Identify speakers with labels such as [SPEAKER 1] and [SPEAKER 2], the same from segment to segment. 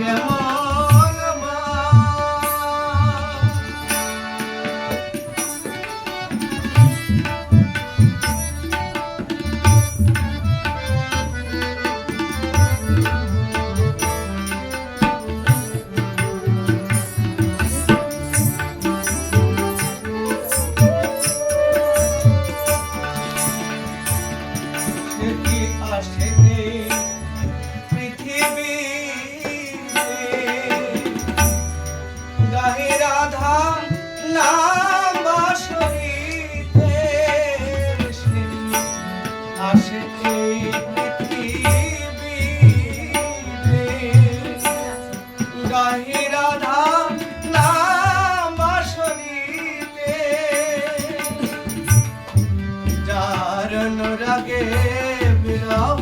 [SPEAKER 1] 圆梦 বিরহ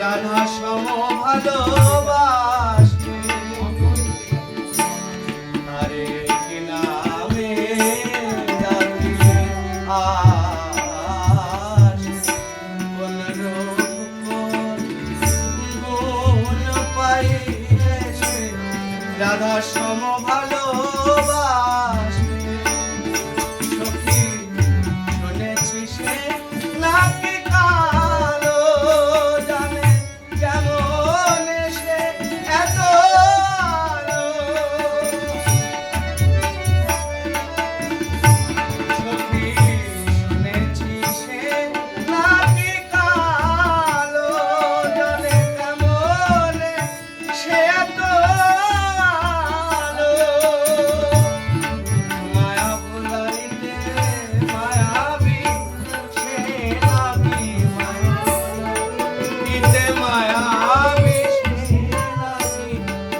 [SPEAKER 1] রাধা সম ভালোবাসে আরে নামে আসে সম ভালোবাস। সখী শুনেছিস নাকি কা